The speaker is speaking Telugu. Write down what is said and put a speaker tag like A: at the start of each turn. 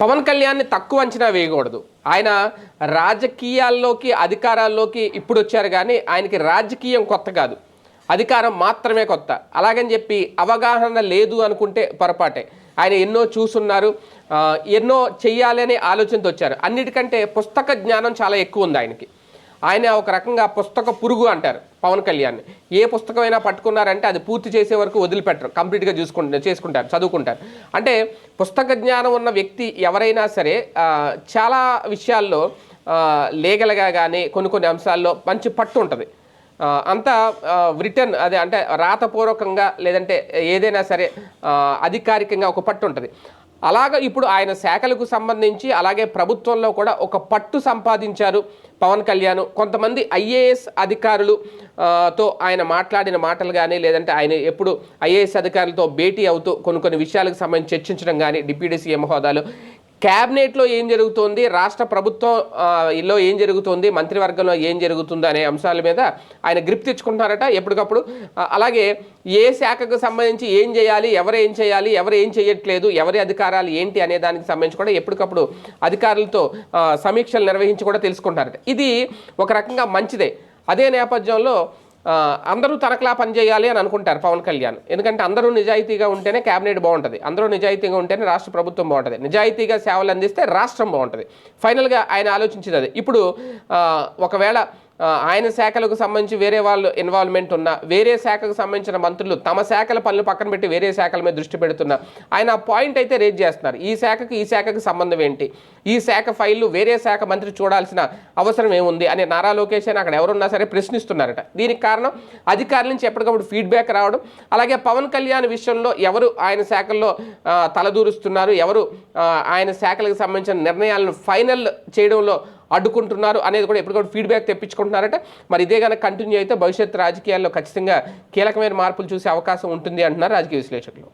A: పవన్ కళ్యాణ్ని తక్కువ అంచనా వేయకూడదు. ఆయన రాజకీయాల్లోకి అధికారాల్లోకి ఇప్పుడు వచ్చారు కానీ ఆయనకి రాజకీయం కొత్త కాదు. అధికారం మాత్రమే కొత్త. అలాగని చెప్పి అవగాహన లేదు అనుకుంటే పొరపాటే. ఆయన ఎన్నో చూసున్నారు ఎన్నో ఎన్నో అనే ఆలోచనతో వచ్చారు. అన్నిటికంటే పుస్తక జ్ఞానం చాలా ఎక్కువ ఉంది ఆయనకి. ఆయన ఒక రకంగా పుస్తక పురుగు అంటారు పవన్ కళ్యాణ్ ఏ పుస్తకమైనా పట్టుకున్నారంటే అది పూర్తి చేసే వరకు వదిలిపెట్టరు. కంప్లీట్గా చూసుకుంటారు చేసుకుంటారు చదువుకుంటారు. అంటే పుస్తక జ్ఞానం ఉన్న వ్యక్తి ఎవరైనా సరే చాలా విషయాల్లో లేగలగా కానీ కొన్ని కొన్ని అంశాల్లో మంచి పట్టు ఉంటుంది. అంతా రిటర్న్ అదే అంటే రాతపూర్వకంగా లేదంటే ఏదైనా సరే అధికారికంగా ఒక పట్టు ఉంటుంది. అలాగ ఇప్పుడు ఆయన శాఖలకు సంబంధించి అలాగే ప్రభుత్వంలో కూడా ఒక పట్టు సంపాదించారు పవన్ కళ్యాణ్. కొంతమంది ఐఏఎస్ అధికారులు తో ఆయన మాట్లాడిన మాటలు కానీ లేదంటే ఆయన ఎప్పుడు ఐఏఎస్ అధికారులతో భేటీ అవుతూ కొన్ని కొన్ని విషయాలకు సంబంధించి చర్చించడం కానీ డిప్యూటీ సీఎం హోదాలో క్యాబినెట్లో ఏం జరుగుతోంది? రాష్ట్ర ప్రభుత్వం ఏం జరుగుతుంది? మంత్రివర్గంలో ఏం జరుగుతుంది అనే అంశాల మీద ఆయన గ్రిప్ తెచ్చుకుంటున్నారట ఎప్పటికప్పుడు. అలాగే ఏ శాఖకు సంబంధించి ఏం చేయాలి? ఎవరు ఏం చేయాలి? ఎవరు ఏం చేయట్లేదు? ఎవరి అధికారాలు ఏంటి అనే దానికి సంబంధించి కూడా ఎప్పటికప్పుడు అధికారులతో సమీక్షలు నిర్వహించి కూడా తెలుసుకుంటారట ఇది ఒక రకంగా మంచిదే. అదే నేపథ్యంలో అందరూ తనకలా పనిచేయాలి అని అనుకుంటారు పవన్ కళ్యాణ్. ఎందుకంటే అందరూ నిజాయితీగా ఉంటేనే క్యాబినెట్ బాగుంటుంది. అందరూ నిజాయితీగా ఉంటేనే రాష్ట్ర ప్రభుత్వం బాగుంటుంది. నిజాయితీగా సేవలు అందిస్తే రాష్ట్రం బాగుంటుంది. ఫైనల్గా ఆయన ఆలోచించేది అది ఇప్పుడు ఒకవేళ ఆయన శాఖలకు సంబంధించి వేరే వాళ్ళు ఇన్వాల్వ్మెంట్ ఉన్న వేరే శాఖకు సంబంధించిన మంత్రులు తమ శాఖల పనులు పక్కన పెట్టి వేరే శాఖల మీద దృష్టి పెడుతున్న ఆయన ఆ పాయింట్ అయితే రేజ్ చేస్తున్నారు. ఈ శాఖకు ఈ శాఖకు సంబంధం ఏంటి? ఈ శాఖ ఫైళ్ళు వేరే శాఖ మంత్రి చూడాల్సిన అవసరం ఏముంది? అని నారా లోకేష్ అని అక్కడ ఎవరున్నా సరే ప్రశ్నిస్తున్నారట. దీనికి కారణం అధికారుల నుంచి ఎప్పటికప్పుడు ఫీడ్బ్యాక్ రావడం అలాగే పవన్ కళ్యాణ్ విషయంలో ఎవరు ఆయన శాఖల్లో తలదూరుస్తున్నారు? ఎవరు ఆయన శాఖలకు సంబంధించిన నిర్ణయాలను ఫైనల్ చేయడంలో అడ్డుకుంటున్నారు అనేది కూడా ఎప్పటికప్పుడు ఫీడ్బ్యాక్ తెప్పించుకుంటున్నారట. మరి ఇదే కనుక కంటిన్యూ అయితే భవిష్యత్ రాజకీయాల్లో ఖచ్చితంగా కీలకమైన మార్పులు చూసే అవకాశం ఉంటుంది అంటున్నారు రాజకీయ విశ్లేషకులు.